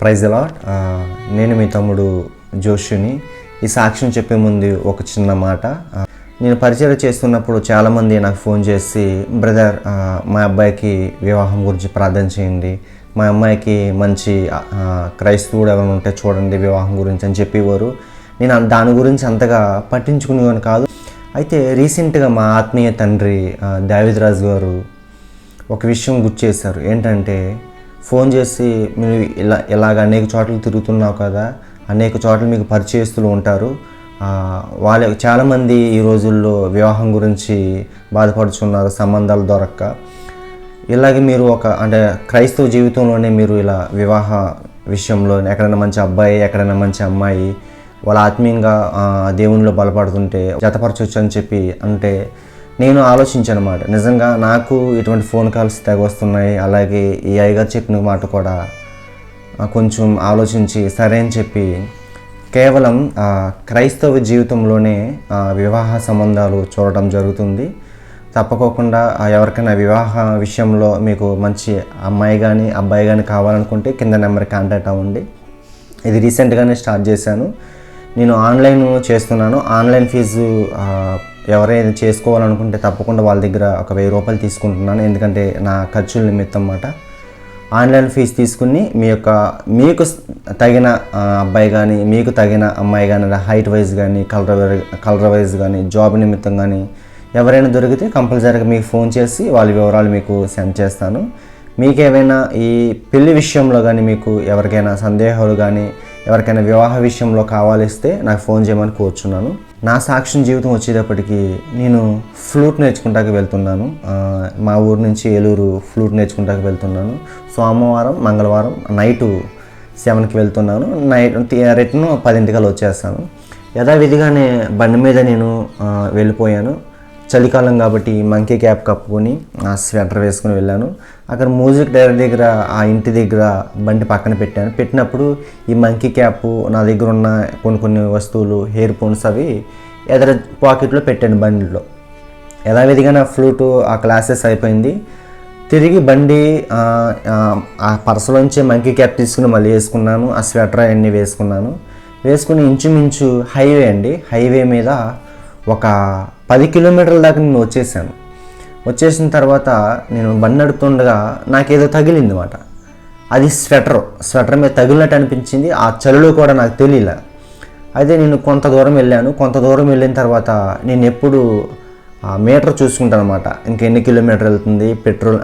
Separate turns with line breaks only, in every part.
Praise allot నేను మీ తమ్ముడు జోషుని. ఈ సాక్ష్యం చెప్పే ముందు ఒక చిన్న మాట. నేను పరిచయం చేస్తున్నప్పుడు చాలామంది నాకు ఫోన్ చేసి బ్రదర్ మా అబ్బాయికి వివాహం గురించి ప్రార్థన చేయండి. మా అమ్మాయికి మంచి క్రైస్తవుడు ఎవరైనా ఉంటే చూడండి వివాహం గురించి అని చెప్పేవారు. నేను దాని గురించి అంతగా పట్టించుకునేవాని కాదు. అయితే రీసెంట్గా మా ఆత్మీయ తండ్రి దావిద్రాజు గారు ఒక విషయం గుర్తు చేశారు. ఏంటంటే ఫోన్ చేసి మీరు ఇలా ఇలాగ అనేక చోట్ల తిరుగుతున్నావు కదా అనేక చోట్ల మీకు పరిచయస్తులు ఉంటారు. వాళ్ళ చాలామంది ఈ రోజుల్లో వివాహం గురించి బాధపడుచున్నారు సంబంధాలు దొరక్క. ఇలాగే మీరు ఒక అంటే క్రైస్తవ జీవితంలోనే మీరు ఇలా వివాహ విషయంలో ఎక్కడైనా మంచి అబ్బాయి ఎక్కడైనా మంచి అమ్మాయి వాళ్ళ ఆత్మీయంగా దేవునిలో బలపడుతుంటే జతపరచవచ్చు అని చెప్పి అంటే నేను ఆలోచించాను అనమాట నిజంగా నాకు ఇటువంటి ఫోన్ కాల్స్ తెగ వస్తున్నాయి. అలాగే ఈ అయ్యగారు చెప్పిన మాట కూడా కొంచెం ఆలోచించి సరే అని చెప్పి కేవలం క్రైస్తవ జీవితంలోనే వివాహ సంబంధాలు చూడటం జరుగుతుంది. తప్పకోకుండా ఎవరికైనా వివాహ విషయంలో మీకు మంచి అమ్మాయి కానీ అబ్బాయి కానీ కావాలనుకుంటే కింద నెంబర్ కాంటాక్ట్ అవ్వండి. ఇది రీసెంట్గానే స్టార్ట్ చేశాను. నేను ఆన్లైన్ చేస్తున్నాను. ఆన్లైన్ ఫీజు ఎవరైనా చేసుకోవాలనుకుంటే తప్పకుండా వాళ్ళ దగ్గర ఒక వెయ్యి రూపాయలు తీసుకుంటున్నాను. ఎందుకంటే నా ఖర్చుల నిమిత్తం అన్నమాట. ఆన్లైన్ ఫీజు తీసుకుని మీ యొక్క మీకు తగిన అబ్బాయి కానీ మీకు తగిన అమ్మాయి కానీ హైట్ వైజ్ కానీ కలర్ కలర్ వైజ్ కానీ జాబ్ నిమిత్తం కానీ ఎవరైనా దొరికితే కంపల్సరీగా మీకు ఫోన్ చేసి వాళ్ళ వివరాలు మీకు సెండ్ చేస్తాను. మీకు ఏమైనా ఈ పెళ్ళి విషయంలో కానీ మీకు ఎవరికైనా సందేహాలు కానీ ఎవరికైనా వివాహ విషయంలో కావాలిస్తే నాకు ఫోన్ చేయమని కోరుచున్నాను. నా సాక్ష్యం జీవితం వచ్చేటప్పటికి నేను ఫ్లూట్ నేర్చుకుంటాకి వెళ్తున్నాను. మా ఊరు నుంచి ఏలూరు ఫ్లూట్ నేర్చుకుంటాకి వెళ్తున్నాను. సోమవారం మంగళవారం నైటు సెవెన్కి వెళ్తున్నాను. నైట్ రిటర్న్ పదింటికల్ వచ్చేస్తాను. యథావిధిగానే బండి మీద నేను వెళ్ళిపోయాను. చలికాలం కాబట్టి మంకీ క్యాప్ కప్పుకొని ఆ స్వెటర్ వేసుకుని వెళ్ళాను. అక్కడ మ్యూజిక్ డైరెక్టర్ దగ్గర ఆ ఇంటి దగ్గర బండి పక్కన పెట్టాను. పెట్టినప్పుడు ఈ మంకీ క్యాప్ నా దగ్గర ఉన్న కొన్ని కొన్ని వస్తువులు హెయిర్ ఫోన్స్ అవి ఎదర పాకెట్లో పెట్టాను బండిలో. యథావిధిగా నా ఫ్లూటు ఆ క్లాసెస్ అయిపోయింది. తిరిగి బండి ఆ, ఆ పర్సులోంచి మంకీ క్యాప్ తీసుకుని మళ్ళీ వేసుకున్నాను. ఆ స్వెటర్ అన్నీ వేసుకున్నాను. వేసుకుని ఇంచుమించు హైవే అండి. హైవే మీద ఒక పది కిలోమీటర్ల దాకా నేను వచ్చేసాను. వచ్చేసిన తర్వాత నేను బండి నడుపుతుండగా నాకేదో తగిలింది అనమాట అది స్వెటర్ స్వెటర్ మీద తగిలినట్టు అనిపించింది. ఆ చలిలో కూడా నాకు తెలియలే. అయితే నేను కొంత దూరం వెళ్ళాను. కొంత దూరం వెళ్ళిన తర్వాత నేను ఎప్పుడు ఆ మీటర్ చూసుకుంటాను అనమాట ఇంకెన్ని ఎన్ని కిలోమీటర్ వెళ్తుంది పెట్రోల్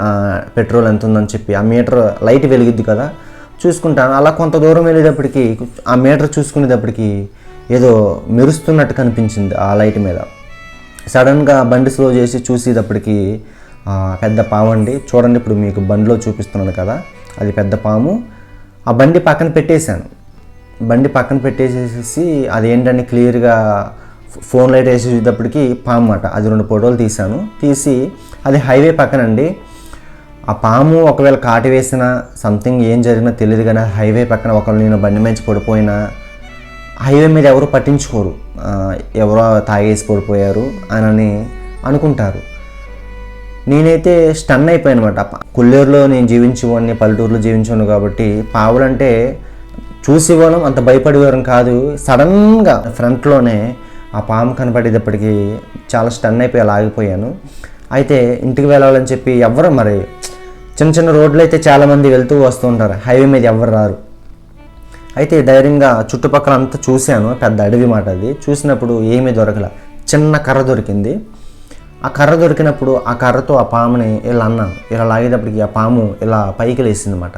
పెట్రోల్ ఎంత ఉందని చెప్పి. ఆ మీటర్ లైట్ వెలిగిద్ది కదా చూసుకుంటాను. అలా కొంత దూరం వెళ్ళేటప్పటికి ఆ మీటర్ చూసుకునేటప్పటికి ఏదో మెరుస్తున్నట్టు కనిపించింది ఆ లైట్ మీద. సడన్గా బండి స్లో చేసి చూసేటప్పటికి పెద్ద పాము అండి చూడండి ఇప్పుడు మీకు బండిలో చూపిస్తున్నాను కదా అది పెద్ద పాము. ఆ బండి పక్కన పెట్టేశాను. బండి పక్కన పెట్టేసేసి అది ఏంటని క్లియర్గా ఫోన్ లైట్ వేసేటప్పటికి పాము అన్నమాట అది రెండు ఫోటోలు తీశాను. తీసి అది హైవే పక్కనండి. ఆ పాము ఒకవేళ కాటి వేసినా సంథింగ్ ఏం జరిగినా తెలియదు కానీ హైవే పక్కన ఒకవేళ నేను బండి మంచి పడిపోయినా హైవే మీద ఎవరు పట్టించుకోరు. ఎవరో తాగేసి పడిపోయారు అని అనుకుంటారు. నేనైతే స్టన్ అయిపోయాను అనమాట కొల్లేరులో నేను జీవించేవాడిని పల్లెటూరులో జీవించాను కాబట్టి పావులంటే చూసేవాళ్ళం అంత భయపడేవారం కాదు. సడన్గా ఫ్రంట్లోనే ఆ పాము కనపడేటప్పటికి చాలా స్టన్ అయిపోయి అలా ఆగిపోయాను. అయితే ఇంటికి వెళ్ళాలని చెప్పి ఎవరు మరి చిన్న చిన్న రోడ్లు అయితే చాలామంది వెళ్తూ వస్తూ ఉంటారు. హైవే మీద ఎవరు రారు. అయితే ధైర్యంగా చుట్టుపక్కల అంతా చూశాను పెద్ద అడవి మాట అది. చూసినప్పుడు ఏమీ దొరకల. చిన్న కర్ర దొరికింది. ఆ కర్ర దొరికినప్పుడు ఆ కర్రతో ఆ పాముని ఇలా అన్నాను. ఇలా లాగేటప్పటికి ఆ పాము ఇలా పైకి లేసింది అనమాట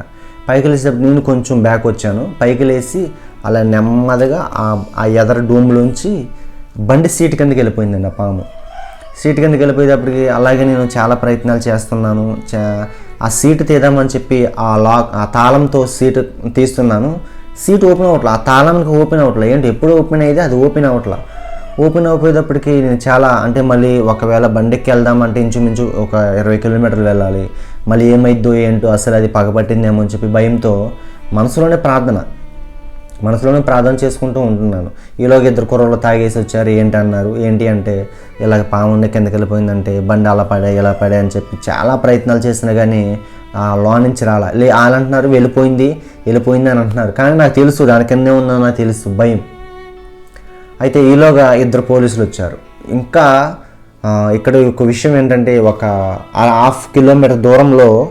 పైకి లేసేటప్పుడు నేను కొంచెం బ్యాక్ వచ్చాను. పైకి లేసి అలా నెమ్మదిగా ఆ ఆ ఎదర డూమ్లోంచి బండి సీట్ కిందకి వెళ్ళిపోయిందండి ఆ పాము. సీట్ కిందకి వెళ్ళిపోయేటప్పటికి అలాగే నేను చాలా ప్రయత్నాలు చేస్తున్నాను. ఆ సీటు తీద్దామని చెప్పి ఆ లాక్ ఆ తాళంతో సీటు తీస్తున్నాను. సీట్ ఓపెన్ అవ్వట్లా? ఆ తాళానికి ఓపెన్ అవ్వట్లా? ఏంటి? ఎప్పుడు ఓపెన్ అయితే అది ఓపెన్ అవ్వట్లా? ఓపెన్ అయిపోయేటప్పటికి నేను చాలా అంటే మళ్ళీ ఒకవేళ బండికి వెళ్దామంటే ఇంచుమించు ఒక ఇరవై కిలోమీటర్లు వెళ్ళాలి. మళ్ళీ ఏమైద్దో ఏంటో అసలు అది పగబట్టిందేమో అని చెప్పి భయంతో మనసులోనే ప్రార్థన. మనసులోనే ప్రార్థన చేసుకుంటూ ఉంటున్నాను. ఈలోగా ఇద్దరు కుర్రలు తాగేసి వచ్చారు. ఏంటి అన్నారు? ఏంటి అంటే ఇలాగ పాము కిందకి వెళ్ళిపోయిందంటే బండి అలా పడే ఇలా పడే అని చెప్పి చాలా ప్రయత్నాలు చేసినా కానీ ఆ, నుంచి రాలా. లే వాళ్ళు అంటున్నారు వెళ్ళిపోయింది వెళ్ళిపోయింది అని అంటున్నారు. కానీ నాకు తెలుసు దాని కిందే ఉందో నాకు తెలుసు భయం. అయితే ఈలోగా ఇద్దరు పోలీసులు వచ్చారు. ఇంకా ఇక్కడ ఒక విషయం ఏంటంటే ఒక హాఫ్ కిలోమీటర్ దూరంలో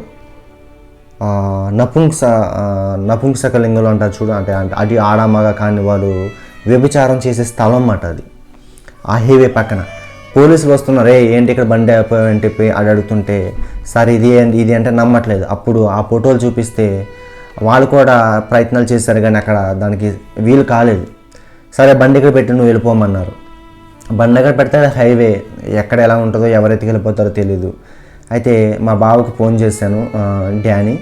నపుంస ఆ, నపుంసకలింగులు అంటారు చూడు అంటే అంటే అది ఆడమగ కాని వాళ్ళు వ్యభిచారం చేసే స్థలం అన్నమాట అది. ఆ హైవే పక్కన. పోలీసులు వస్తున్నారు ఏ ఏంటి ఇక్కడ బండి అని చెప్పి అడుగుతుంటే సార్ ఇది ఏంటి ఇది అంటే నమ్మట్లేదు. అప్పుడు ఆ ఫోటోలు చూపిస్తే వాళ్ళు కూడా ప్రయత్నాలు చేశారు కానీ అక్కడ దానికి వీలు కాలేదు. సరే బండి ఇక్కడ పెట్టి నువ్వు వెళ్ళిపోమన్నారు. బండి దగ్గర పెడితే హైవే. ఎక్కడ ఎలా ఉంటుందో ఎవరైతే వెళ్ళిపోతారో తెలీదు. అయితే మా బావకు ఫోన్ చేశాను డానీ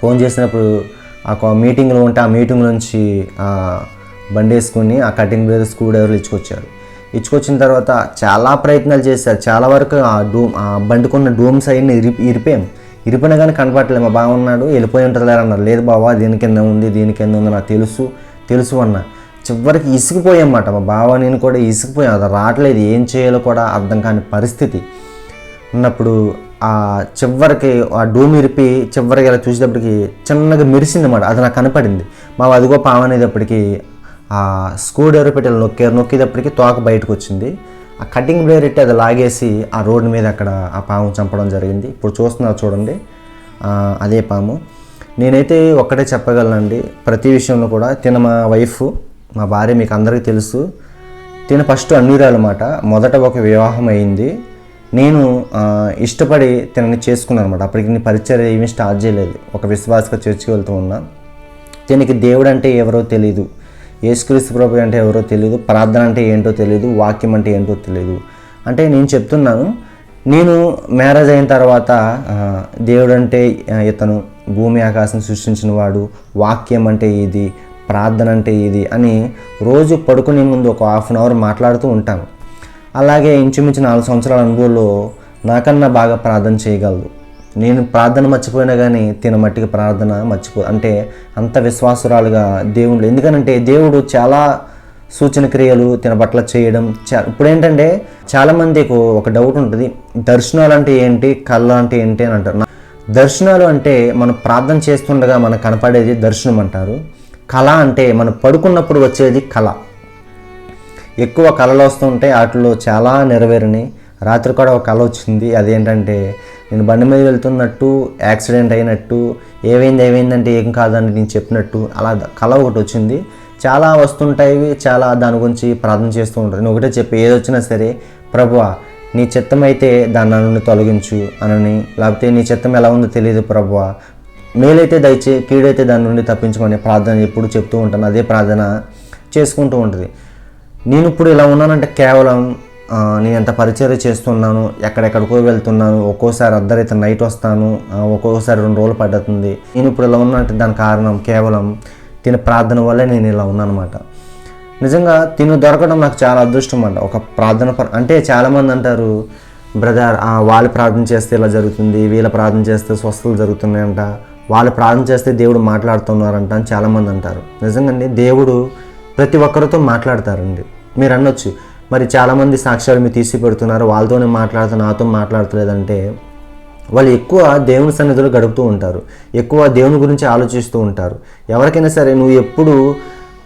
ఫోన్ చేసినప్పుడు ఆ మీటింగ్లో ఉంటే ఆ మీటింగ్ నుంచి బండి వేసుకుని ఆ కటింగ్ బ్లేడ్ స్క్రూ డ్రైవర్లు ఇచ్చుకొచ్చారు. ఇచ్చుకొచ్చిన తర్వాత చాలా ప్రయత్నాలు చేశారు. చాలా వరకు ఆ డూమ్ ఆ బండికున్న డూమ్స్ అవన్నీ ఇరి ఇరిపాం ఇరిపోయినా కానీ కనపడలేదు మా బావ ఉన్నాడు వెళ్ళిపోయి ఉంటుంది అన్నారు. లేదు బావా దీని కింద ఉంది దీని కింద ఉంది నాకు తెలుసు తెలుసు అన్న. చివరికి ఇసుకుపోయామాట మా బావ నేను కూడా ఇసుకుపోయాం. అది రావట్లేదు. ఏం చేయాలో కూడా అర్థం కాని పరిస్థితి. ఉన్నప్పుడు ఆ చివరికి ఆ డూమ్ ఇరిపి చివరికి ఇలా చూసేటప్పటికి చిన్నగా మెరిసింది అన్నమాట అది నాకు కనపడింది. మా అదిగో పాము అనేటప్పటికి ఆ స్క్రూ డ్రైవర్ పెట్టి నొక్కారు నొక్కేటప్పటికి తోక బయటకు వచ్చింది ఆ కటింగ్ బ్లేడ్ ఎట్టి అది లాగేసి ఆ రోడ్డు మీద అక్కడ ఆ పాము చంపడం జరిగింది. ఇప్పుడు చూస్తున్నారు చూడండి. అదే పాము. నేనైతే ఒక్కటే చెప్పగలనండి. ప్రతి విషయంలో కూడా తిన మా వైఫ్ మా భార్య మీకు అందరికీ తెలుసు. తిన ఫస్ట్ అన్నిరాలన్నమాట మొదట ఒక వివాహం అయింది. నేను ఇష్టపడి తినని చేసుకున్నాను అనమాట అప్పటికి నేను పరిచయం ఏమీ స్టార్ట్ చేయలేదు. ఒక విశ్వాసగా చర్చికి వెళ్తూ ఉన్నా. దీనికి దేవుడు అంటే ఎవరో తెలియదు యేసుక్రీస్తు ప్రభు అంటే ఎవరో తెలియదు ప్రార్థన అంటే ఏంటో తెలియదు వాక్యం అంటే ఏంటో తెలియదు అంటే నేను చెప్తున్నాను నేను మ్యారేజ్ అయిన తర్వాత దేవుడు అంటే ఇతను భూమి ఆకాశం సృష్టించిన వాడు వాక్యం అంటే ఇది ప్రార్థన అంటే ఇది అని రోజు పడుకునే ముందు ఒక హాఫ్ అన్ అవర్ మాట్లాడుతూ ఉంటాను. అలాగే ఇంచుమించు నాలుగు సంవత్సరాల అనుభవంలో నాకన్నా బాగా ప్రార్థన చేయగలదు. నేను ప్రార్థన మర్చిపోయినా కానీ తిన మట్టికి ప్రార్థన మర్చిపో అంటే అంత విశ్వాసురాలుగా దేవుడు ఎందుకనంటే దేవుడు చాలా సూచన క్రియలు తిన పట్ల చేయడం ఇప్పుడు ఏంటంటే చాలామందికి ఒక డౌట్ ఉంటుంది. దర్శనాలు అంటే ఏంటి? కళ్ళ అంటే ఏంటి అని అంటారు. దర్శనాలు అంటే మనం ప్రార్థన చేస్తుండగా మనకు కనపడేది దర్శనం అంటారు. కళ అంటే మనం పడుకున్నప్పుడు వచ్చేది కళ. ఎక్కువ కళలు వస్తుంటే వాటిలో చాలా నెరవేరినాయి. రాత్రి కూడా ఒక కళ వచ్చింది. అదేంటంటే నేను బండి మీద వెళ్తున్నట్టు యాక్సిడెంట్ అయినట్టు ఏమైంది ఏమైందంటే ఏం కాదని నేను చెప్పినట్టు అలా కళ ఒకటి వచ్చింది. చాలా వస్తుంటాయి చాలా దాని గురించి ప్రార్థన చేస్తూ ఉంటాను నేను ఒకటే చెప్పి ఏది వచ్చినా సరే ప్రభువా నీ చిత్తం అయితే దాన్ని నుండి తొలగించు అనని లేకపోతే నీ చిత్తం ఎలా ఉందో తెలియదు ప్రభువా మేలైతే దయచే కీడైతే దాని నుండి తప్పించమని ప్రార్థన ఎప్పుడు చెప్తూ ఉంటాను. అదే ప్రార్థన చేసుకుంటూ ఉంటుంది. నేను ఇప్పుడు ఇలా ఉన్నానంటే కేవలం నేను ఎంత పరిచయం చేస్తున్నాను ఎక్కడెక్కడికో వెళ్తున్నాను ఒక్కోసారి అర్ధరైతే నైట్ వస్తాను ఒక్కొక్కసారి ఒక్కోసారి రెండు రోజులు పడుతుంది. నేను ఇప్పుడు ఇలా ఉన్నానంటే దాని కారణం కేవలం తిన ప్రార్థన వల్లే నేను ఇలా ఉన్నానమాట అనమాట నిజంగా తిను దొరకడం నాకు చాలా అదృష్టం అంట. ఒక ప్రార్థన అంటే చాలామంది అంటారు బ్రదర్ వాళ్ళు ప్రార్థన చేస్తే ఇలా జరుగుతుంది వీళ్ళ ప్రార్థన చేస్తే స్వస్థలు జరుగుతున్నాయంట వాళ్ళు ప్రార్థన చేస్తే దేవుడు మాట్లాడుతున్నారంట అని చాలామంది అంటారు. నిజంగా దేవుడు ప్రతి ఒక్కరితో మాట్లాడతారండి. మీరు అనొచ్చు మరి చాలామంది సాక్ష్యాలు మీరు తీసి పెడుతున్నారు వాళ్ళతోనే మాట్లాడుతూ నాతో మాట్లాడతలేదంటే వాళ్ళు ఎక్కువ దేవుని సన్నిధిలో గడుపుతూ ఉంటారు. ఎక్కువ దేవుని గురించి ఆలోచిస్తూ ఉంటారు. ఎవరికైనా సరే నువ్వు ఎప్పుడు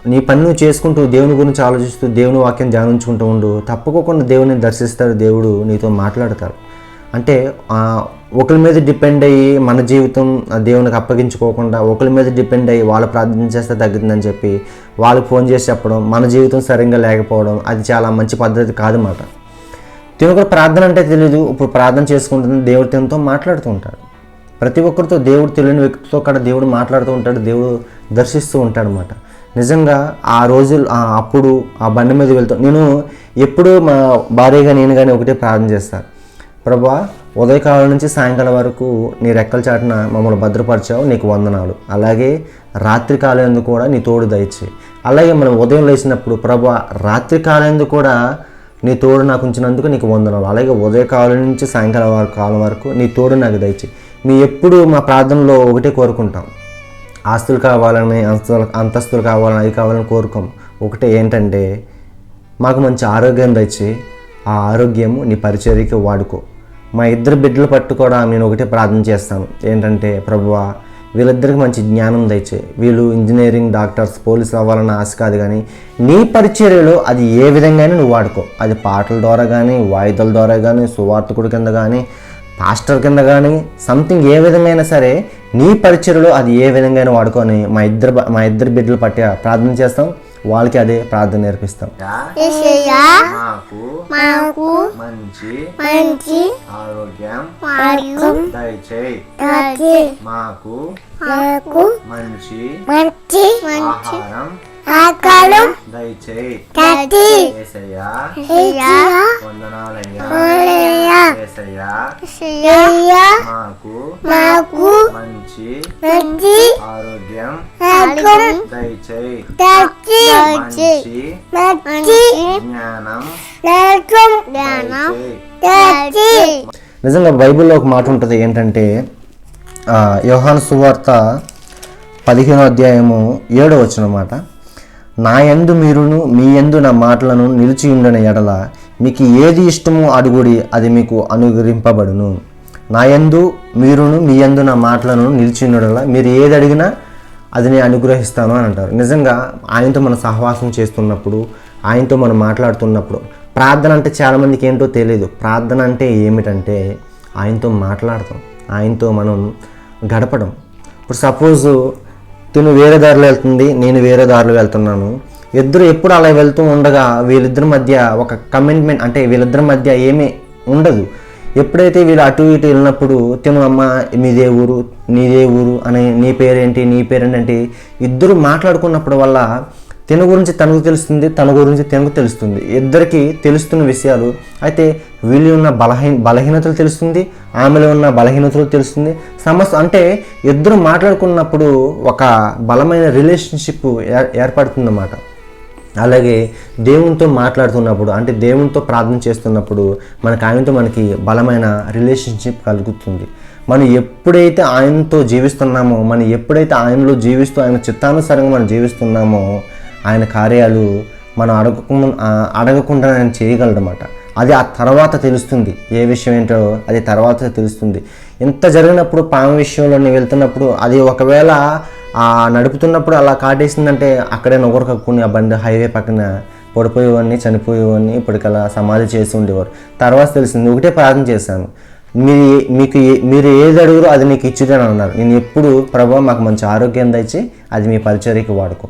నీ పని నువ్వు చేసుకుంటూ దేవుని గురించి ఆలోచిస్తూ దేవుని వాక్యం ధ్యానించుకుంటూ ఉండు. తప్పకోకుండా దేవుని దర్శిస్తాడు దేవుడు నీతో మాట్లాడతాడు. అంటే ఒకరి మీద డిపెండ్ అయ్యి మన జీవితం ఆ దేవునికి అప్పగించుకోకుండా ఒకరి మీద డిపెండ్ అయ్యి వాళ్ళు ప్రార్థన చేస్తే తగ్గుతుందని చెప్పి వాళ్ళకి ఫోన్ చేసి చెప్పడం మన జీవితం సరిగ్గా లేకపోవడం అది చాలా మంచి పద్ధతి కాదన్నమాట. తిను కూడా ప్రార్థన అంటే తెలియదు ఇప్పుడు ప్రార్థన చేసుకుంటుంది దేవుడు తినతో మాట్లాడుతూ ఉంటాడు. ప్రతి ఒక్కరితో దేవుడు తెలియని వ్యక్తితో కూడా దేవుడు మాట్లాడుతూ ఉంటాడు దేవుడు దర్శిస్తూ ఉంటాడు అనమాట నిజంగా ఆ రోజు అప్పుడు ఆ బండి మీద వెళ్తూ నేను ఎప్పుడు మా భార్యగా నేను కానీ ఒకటే ప్రార్థన చేస్తాను ప్రభా ఉదయకాలం నుంచి సాయంకాలం వరకు నీ రెక్కల చాటున మమ్మల్ని భద్రపరిచావు నీకు వందనాలు. అలాగే రాత్రి కాలేందు కూడా నీ తోడు దయచే. అలాగే మనం ఉదయం లేచినప్పుడు ప్రభా రాత్రి కాలేందు కూడా నీ తోడు నాకు ఉంచినందుకు నీకు వందనాలు. అలాగే ఉదయకాలం నుంచి సాయంకాలం వరకు కాలం వరకు నీ తోడు నాకు దయచే. మీ ఎప్పుడు మా ప్రార్థనలో ఒకటే కోరుకుంటాం. ఆస్తులు కావాలని అంతస్తులు అంతస్తులు కావాలని అవి కావాలని కోరుకోం. ఒకటే ఏంటంటే మాకు మంచి ఆరోగ్యం దయచి. ఆ ఆరోగ్యము నీ పరిచర్యకి వాడుకో. మా ఇద్దరు బిడ్డలు పట్టు కూడా నేను ఒకటే ప్రార్థన చేస్తాను. ఏంటంటే ప్రభువా వీళ్ళిద్దరికి మంచి జ్ఞానం దయచే వీళ్ళు ఇంజనీరింగ్ డాక్టర్స్ పోలీస్ అవ్వాలన్న ఆశ కాదు కానీ నీ పరిచర్యలో అది ఏ విధంగానే నువ్వు వాడుకో. అది పాటల ద్వారా కానీ వాయిదాల ద్వారా కానీ సువార్తకుడి కింద కానీ పాస్టర్ కింద కానీ సంథింగ్ ఏ విధమైన సరే నీ పరిచయలో అది ఏ విధంగా వాడుకొని మా ఇద్దరు మా ఇద్దరు బిడ్డలు పట్టి ప్రార్థన చేస్తాం. వాళ్ళకి అదే ప్రార్థన నేర్పిస్తాం.
యేసయ్యా.
మాకు మంచి
మంచి
ఆరోగ్యం
మార్గం
దయచేయి.
దాచి
మాకు
మాకు
మంచి
మంచి మంచి
ఆహారం
ఆకారం
దయచేయి. ఏసయ్యా. వందనాలయ్యా. ఏసయ్యా.
యేసయ్యా
మాకు
మాకు
మంచి
మంచి
ఆరోగ్యం దయచేయి. మంచి
మంచి
జ్ఞానం
జ్ఞానం
దయచేయి. నిజంగా బైబిల్లో ఒక మాట ఉంటుంది ఏంటంటే ఆ, యోహాను సువార్త పదిహేనో అధ్యాయము ఏడో వచ్చిన మాట నా యందు మీరును మీ యందు నా మాటలను నిలిచి ఉండని ఎడల మీకు ఏది ఇష్టమో అడుగుడి అది మీకు అనుగ్రహింపబడును. నా యందు మీరును మీ యందు నా మాటలను నిలిచి ఉండడల మీరు ఏది అడిగినా అది నేను అనుగ్రహిస్తాను అని అంటారు. నిజంగా ఆయనతో మనం సహవాసం చేస్తున్నప్పుడు ఆయనతో మనం మాట్లాడుతున్నప్పుడు ప్రార్థన అంటే చాలామందికి ఏంటో తెలియదు. ప్రార్థన అంటే ఏమిటంటే ఆయనతో మాట్లాడతాం ఆయనతో మనం గడపడం. ఇప్పుడు సపోజ్ తిను వేరే దారిలో వెళ్తుంది నేను వేరే దారిలో వెళ్తున్నాను. ఇద్దరు ఎప్పుడు అలా వెళ్తూ ఉండగా వీళ్ళిద్దరి మధ్య ఒక కమిట్మెంట్ అంటే వీళ్ళిద్దరి మధ్య ఏమీ ఉండదు. ఎప్పుడైతే వీళ్ళు అటు ఇటు వెళ్ళినప్పుడు తిను అమ్మ మీదే ఊరు నీదే ఊరు అని నీ పేరేంటి నీ పేరేంటి ఇద్దరు మాట్లాడుకున్నప్పుడు వల్ల తిన గురించి తనకు తెలుస్తుంది తన గురించి తినకు తెలుస్తుంది. ఇద్దరికి తెలుస్తున్న విషయాలు అయితే వీళ్ళు ఉన్న బలహీన బలహీనతలు తెలుస్తుంది ఆమెలో ఉన్న బలహీనతలు తెలుస్తుంది. సమస్య అంటే ఇద్దరు మాట్లాడుకున్నప్పుడు ఒక బలమైన రిలేషన్షిప్ ఏర్ ఏర్పడుతుందన్నమాట. అలాగే దేవునితో మాట్లాడుతున్నప్పుడు అంటే దేవునితో ప్రార్థన చేస్తున్నప్పుడు మనకు ఆయనతో మనకి బలమైన రిలేషన్షిప్ కలుగుతుంది. మనం ఎప్పుడైతే ఆయనతో జీవిస్తున్నామో మనం ఎప్పుడైతే ఆయనలో జీవిస్తూ ఆయన చిత్తానుసారంగా మనం జీవిస్తున్నామో ఆయన కార్యాలు మనం అడగకుండా అడగకుండా ఆయన చేయగలడమాట అది ఆ తర్వాత తెలుస్తుంది. ఏ విషయం ఏంటో అది తర్వాత తెలుస్తుంది. ఇంత జరిగినప్పుడు పాము విషయంలో నేను వెళ్తున్నప్పుడు అది ఒకవేళ ఆ నడుపుతున్నప్పుడు అలా కాటేసిందంటే అక్కడే నొగరు కక్కుని ఆ బండి హైవే పక్కన పడిపోయేవాడిని చనిపోయేవాడిని ఇప్పటికలా సమాధి చేసి ఉండేవారు. తర్వాత తెలిసింది ఒకటే ప్రార్థన చేశాను. మీరు మీకు ఏ- మీరు ఏది అడుగురో అది నీకు ఇచ్చుదని అన్నారు. నేను ఎప్పుడు ప్రభావ మాకు మంచి ఆరోగ్యం దయచి అది మీ పరిచర్యకి వాడుకో.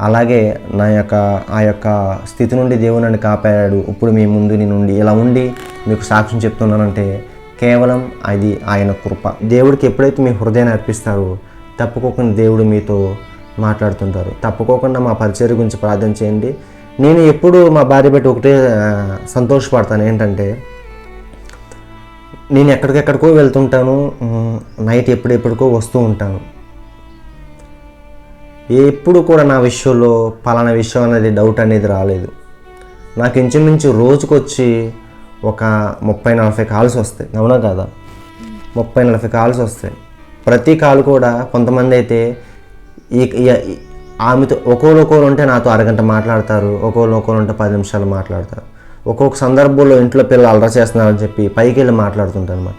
అలాగే నా యొక్క ఆ యొక్క స్థితి నుండి దేవుడు నన్ను కాపాడాడు. ఇప్పుడు మీ ముందు నేను ఉండి ఇలా ఉండి మీకు సాక్ష్యం చెప్తున్నానంటే కేవలం అది ఆయన కృప. దేవుడికి ఎప్పుడైతే మీ హృదయాన్ని అర్పిస్తారో తప్పుకోకుండా దేవుడు మీతో మాట్లాడుతుంటారు. తప్పుకోకుండా మా పరిచయం గురించి ప్రార్థన చేయండి. నేను ఎప్పుడు మా భార్య బట్టి ఒకటే సంతోషపడతాను. ఏంటంటే నేను ఎక్కడికెక్కడికో వెళ్తుంటాను. నైట్ ఎప్పుడెప్పుడికో వస్తూ ఉంటాను. ఎప్పుడు కూడా నా విషయంలో పలానా విషయం అనేది డౌట్ అనేది రాలేదు. నాకు ఇంచుమించు రోజుకొచ్చి ఒక ముప్పై నలభై కాల్స్ వస్తాయి. అవునా కదా? ముప్పై నలభై కాల్స్ వస్తాయి. ప్రతి కాల్ కూడా కొంతమంది అయితే ఈ ఆమెతో ఒక్కోళ్ళు ఒక్కోరు ఉంటే నాతో అరగంట మాట్లాడతారు. ఒక్కోళ్ళు ఒక్కొక్కరు ఉంటే పది నిమిషాలు మాట్లాడతారు. ఒక్కొక్క సందర్భంలో ఇంట్లో పిల్లలు అలరా చేస్తున్నారని చెప్పి పైకి వెళ్ళి మాట్లాడుతుంటారు అనమాట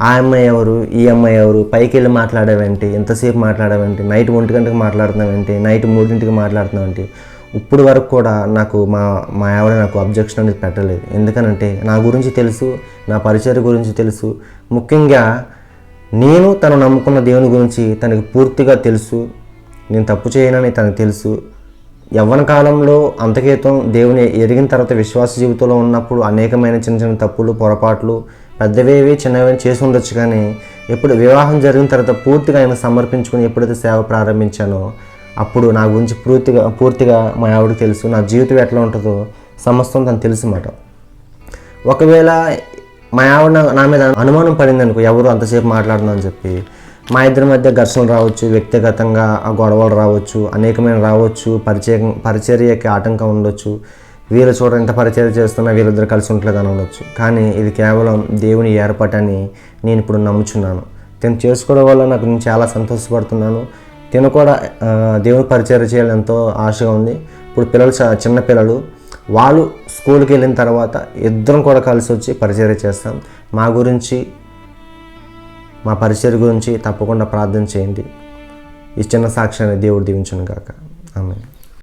ఆ అమ్మాయి ఎవరు ఈ అమ్మాయి ఎవరు పైకి వెళ్ళి మాట్లాడేవేంటి ఎంతసేపు మాట్లాడేవేంటి నైట్ ఒంటి గంటకి మాట్లాడుతున్నావేంటి నైట్ మూడింటికి మాట్లాడుతున్నావేంటి ఇప్పుడు వరకు కూడా నాకు మా మా ఆవిడ నాకు అబ్జెక్షన్ అనేది పెట్టలేదు. ఎందుకనంటే నా గురించి తెలుసు నా పరిచయం గురించి తెలుసు. ముఖ్యంగా నేను తను నమ్ముకున్న దేవుని గురించి తనకి పూర్తిగా తెలుసు. నేను తప్పు చేయనని తనకు తెలుసు. యవ్వన కాలంలో అంతకేతం దేవుని ఎరిగిన తర్వాత విశ్వాస జీవితంలో ఉన్నప్పుడు అనేకమైన చిన్న చిన్న తప్పులు పొరపాట్లు పెద్దవేవి చిన్నవి చేసి ఉండొచ్చు కానీ ఎప్పుడు వివాహం జరిగిన తర్వాత పూర్తిగా ఆయన సమర్పించుకుని ఎప్పుడైతే సేవ ప్రారంభించానో అప్పుడు నా గురించి పూర్తిగా పూర్తిగా మా ఆవిడకి తెలుసు నా జీవితం ఎట్లా ఉంటుందో సమస్తం తను తెలుసు అన్నమాట ఒకవేళ మా ఆవిడ నా- మీద అనుమానం పడింది అనుకో ఎవరు అంతసేపు మాట్లాడుతుందని చెప్పి మా ఇద్దరి మధ్య ఘర్షణలు రావచ్చు వ్యక్తిగతంగా గొడవలు రావచ్చు అనేకమైన రావచ్చు పరిచయం పరిచర్యకి ఆటంకం ఉండొచ్చు వీళ్ళు చూడ ఎంత పరిచయం చేస్తున్నా వీళ్ళిద్దరు కలిసి ఉంటలేదు అని ఉండొచ్చు కానీ ఇది కేవలం దేవుని ఏర్పాటని నేను ఇప్పుడు నమ్ముచున్నాను. తను చేసుకోవడం వల్ల నాకు నేను చాలా సంతోషపడుతున్నాను. తిను కూడా దేవుని పరిచయం చేయాలని ఎంతో ఆశగా ఉంది. ఇప్పుడు పిల్లలు చా- చిన్న పిల్లలు వాళ్ళు స్కూల్కి వెళ్ళిన తర్వాత ఇద్దరం కూడా కలిసి వచ్చి పరిచయం చేస్తాం. మా గురించి మా పరిచయ గురించి తప్పకుండా ప్రార్థన చేయండి. ఈ చిన్న సాక్ష్యాన్ని దేవుడు దీవించును కాక ఆమె